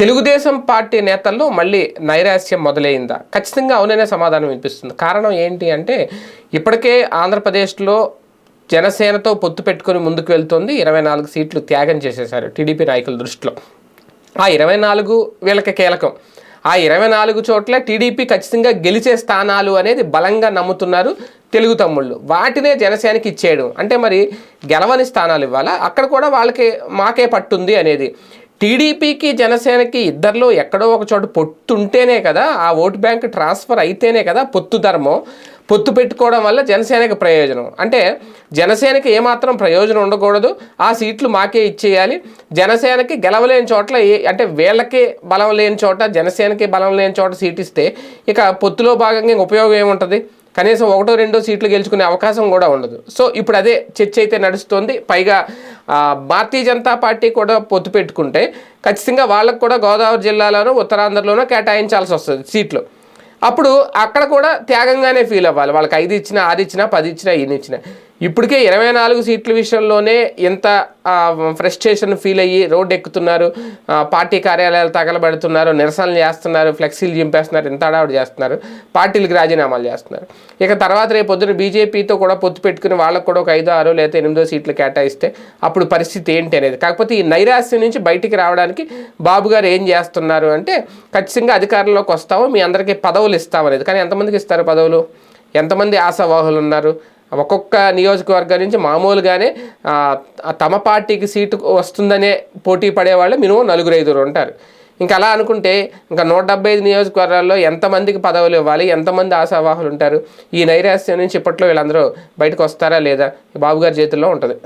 Telugu Desam party నేతల్లో మళ్ళీ నైరాశ్యం మొదలైందా? ఖచ్చితంగా అవుననే సమాధానం వినిపిస్తుంది. కారణం ఏంటి అంటే ఇప్పటికే ఆంధ్రప్రదేశ్లో జనసేనతో పొత్తు పెట్టుకుని ముందుకు వెళ్తుంది. ఇరవై నాలుగు సీట్లు త్యాగం చేసేశారు టీడీపీ నాయకుల దృష్టిలో. ఆ ఇరవై నాలుగు వీళ్ళకి కీలకం. ఆ ఇరవై నాలుగు చోట్ల టీడీపీ ఖచ్చితంగా గెలిచే స్థానాలు అనేది బలంగా నమ్ముతున్నారు తెలుగు తమ్ముళ్ళు. వాటినే జనసేనకి ఇచ్చేయడం. అంటే మరి గెలవని స్థానాలు ఇవ్వాలా? అక్కడ కూడా వాళ్ళకి మాకే పట్టుంది అనేది. టీడీపీకి జనసేనకి ఇద్దరిలో ఎక్కడో ఒక చోట పొత్తుంటేనే కదా ఆ ఓటు బ్యాంక్ ట్రాన్స్ఫర్ అయితేనే కదా పొత్తు ధర్మం. పొత్తు పెట్టుకోవడం వల్ల జనసేనకి ప్రయోజనం. అంటే జనసేనకి ఏమాత్రం ప్రయోజనం ఉండకూడదు. ఆ సీట్లు మాకే ఇచ్చేయాలి. జనసేనకి గెలవలేని చోట్ల ఏ అంటే వీళ్ళకి బలం లేని చోట జనసేనకి బలం లేని చోట సీట్ ఇస్తే ఇక పొత్తులో భాగంగా ఉపయోగం ఏముంటుంది? కనీసం ఒకటో రెండో సీట్లు గెలుచుకునే అవకాశం కూడా ఉండదు. సో ఇప్పుడు అదే చర్చ అయితే నడుస్తుంది. పైగా భారతీయ జనతా పార్టీ కూడా పొత్తు పెట్టుకుంటే ఖచ్చితంగా వాళ్ళకు కూడా గోదావరి జిల్లాలోనో ఉత్తరాంధ్రలోనూ కేటాయించాల్సి వస్తుంది సీట్లు. అప్పుడు అక్కడ కూడా త్యాగంగానే ఫీల్ అవ్వాలి. వాళ్ళకి ఐదు ఇచ్చినా ఆరు ఇచ్చినా పది ఇచ్చినా ఎన్ని ఇచ్చినా. ఇప్పటికే ఇరవై నాలుగు సీట్ల విషయంలోనే ఎంత ఫ్రస్ట్రేషన్ ఫీల్ అయ్యి రోడ్డు ఎక్కుతున్నారు. పార్టీ కార్యాలయాలు తగలబెడుతున్నారు. నిరసనలు చేస్తున్నారు. ఫ్లెక్సీలు చింపేస్తున్నారు. ఇంత అడావుడు చేస్తున్నారు. పార్టీలకు రాజీనామాలు చేస్తున్నారు. ఇక తర్వాత రేపు పొద్దున బీజేపీతో కూడా పొత్తు పెట్టుకుని వాళ్ళకు కూడా ఒక ఐదో ఆరో లేదా ఎనిమిదో సీట్లు కేటాయిస్తే అప్పుడు పరిస్థితి ఏంటి అనేది. కాకపోతే ఈ నైరాశ్యం నుంచి బయటికి రావడానికి బాబు గారు ఏం చేస్తున్నారు అంటే ఖచ్చితంగా అధికారంలోకి వస్తాము. మీ అందరికీ పదవులు ఇస్తామనేది. కానీ ఎంతమందికి ఇస్తారు పదవులు? ఎంతమంది ఆశావాహులు ఉన్నారు? ఒక్కొక్క నియోజకవర్గం నుంచి మామూలుగానే తమ పార్టీకి సీటు వస్తుందనే పోటీ పడేవాళ్ళు మినిమం నలుగురు ఐదుగురు ఉంటారు. ఇంకా అలా అనుకుంటే ఇంకా నూట డెబ్బై ఐదు నియోజకవర్గాల్లో ఎంతమందికి పదవులు ఇవ్వాలి ఎంతమంది ఆశావాహులు ఉంటారు? ఈ నైరాశ్యం నుంచి ఇప్పట్లో వీళ్ళందరూ బయటకు వస్తారా లేదా? బాబుగారి చేతుల్లో ఉంటుంది.